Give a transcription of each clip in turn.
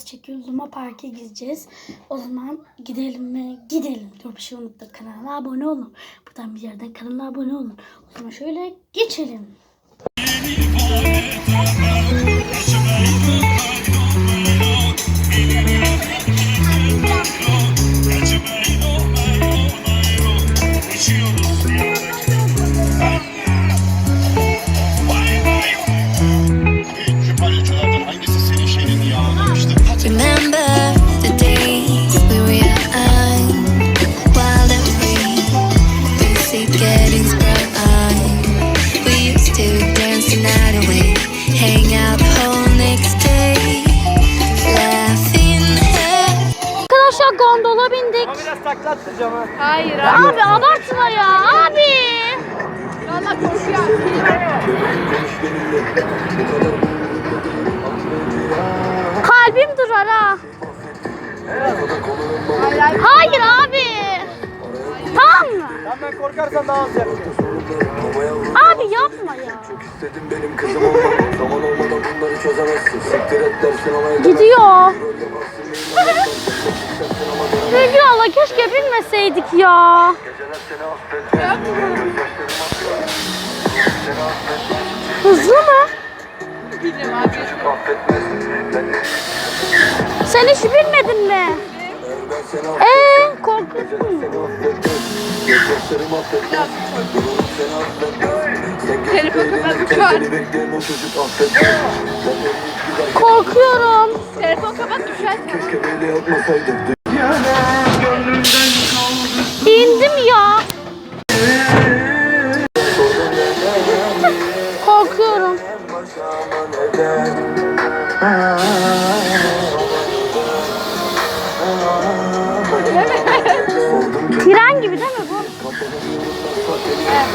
videosu çekiyoruz. Luma Park'a gideceğiz. O zaman gidelim mi? Gidelim. Dur bir şey unuttuk. Kanala abone olun. Buradan bir yerden kanala abone olun. O zaman şöyle geçelim. Ha. Hayır abi. Abi abartma ya abi. Valla korkuyor. Kalbim durar ha. Hayır abi. Tamam mı? Senden korkarsan daha az yapacağım. Abi yapma ya. İstedim benim kızım olmak Zaman olmadan bunları çözemezsin Siktir et dersin ama Gidiyor. Sevgili Allah keşke bilmeseydik ya. Hızlı mı? Sen hiç bilmedin mi? seni affetmez Eee korkuyorsun. Seni affetmez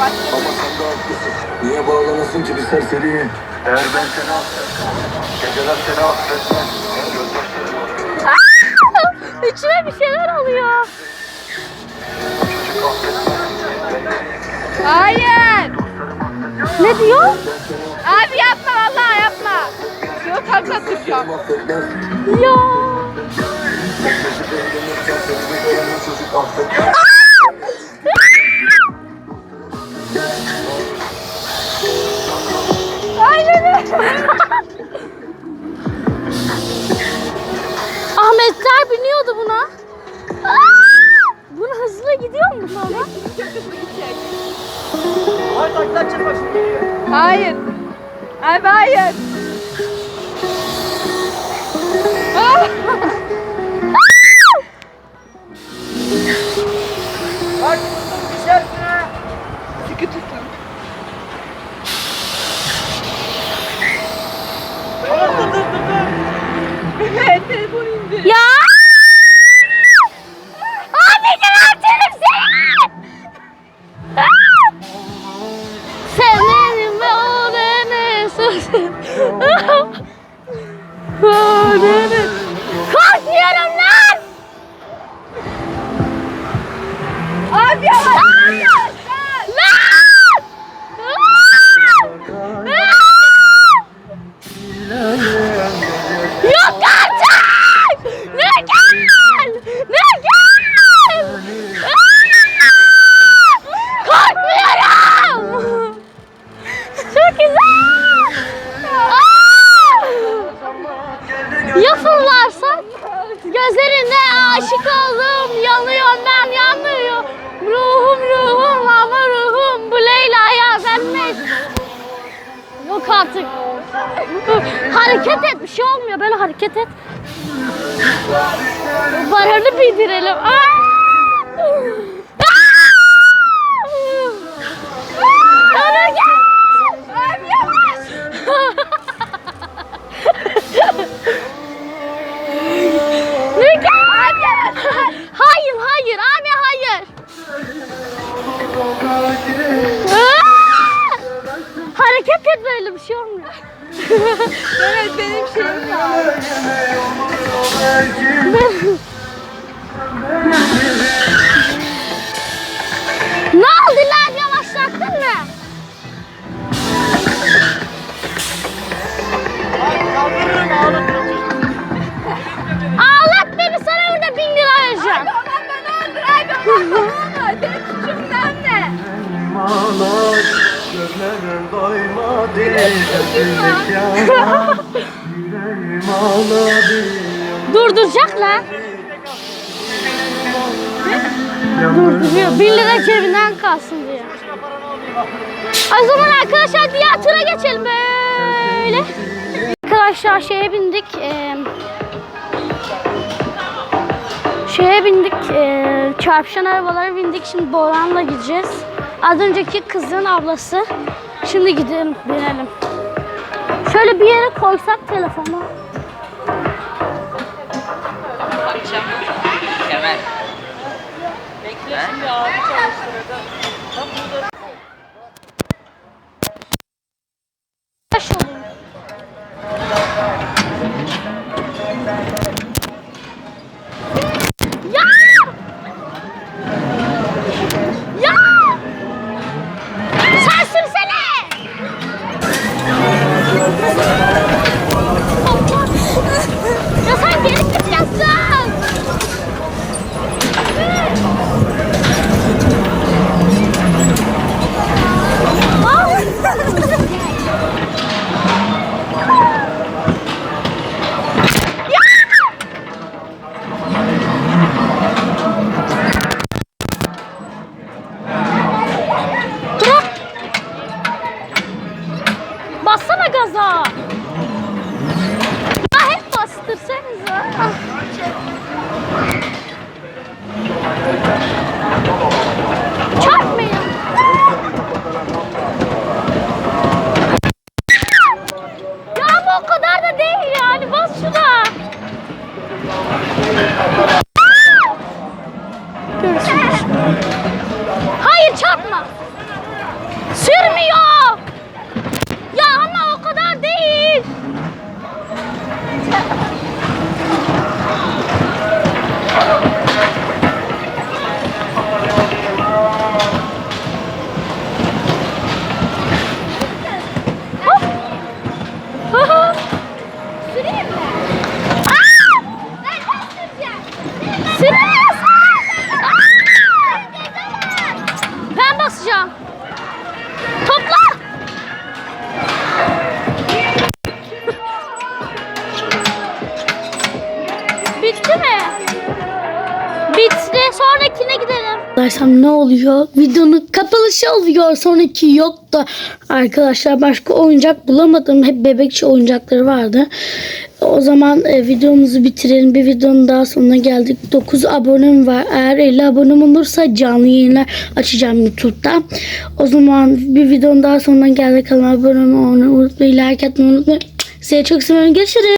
Ama sen de haklısın. Niye bağlanasın ki bir serseriye? Eğer ben seni affetmem, geceler seni. Gözyaşlarım İçime bir şeyler affetmez. Hayır. Ne diyor? Abi yapma vallahi yapma. Yok takla tutacağım. affetmez. Ya. Seni bekleyen o çocuk affetmez. Ahmetler biniyordu buna. Aa! Bunu hızlı gidiyor mu sonra? Hayır takla bak şimdi geliyor. Hayır. Abi hayır. Ah! Hareket et. Yavaş. Mükemmel. Hayır hayır abi hayır. Hareket et böyle bir şey olmuyor. Evet benim şeyim var. Doymadı Gözündeki yalan Yüreğim ağladı Durduracak lan. Durduruyor. 1 lira cebinden kalsın diye. O zaman arkadaşlar diğer tura geçelim böyle. Arkadaşlar şeye bindik. eee, şeye bindik. eee, çarpışan arabalara bindik. Şimdi Boran'la gideceğiz. Az önceki kızın ablası. Şimdi gidelim, binelim. Şöyle bir yere koysak telefonu. Taş Bassana gaza! Ya hep bastırsanıza. Çarpmayın. Bitti mi? Bitti. Sonrakine gidelim. Arkadaşlar ne oluyor? Videonun kapanışı oluyor. Sonraki yok da arkadaşlar başka oyuncak bulamadım. Hep bebekçi oyuncakları vardı. O zaman e, videomuzu bitirelim. Bir videonun daha sonuna geldik. 9 abonem var. Eğer 50 abonem olursa canlı yayınlar açacağım YouTube'da. O zaman bir videonun daha sonuna geldik. Kanalıma abone olmayı unutmayın. Like atmayı unutmayın. Size çok seviyorum. Görüşürüz.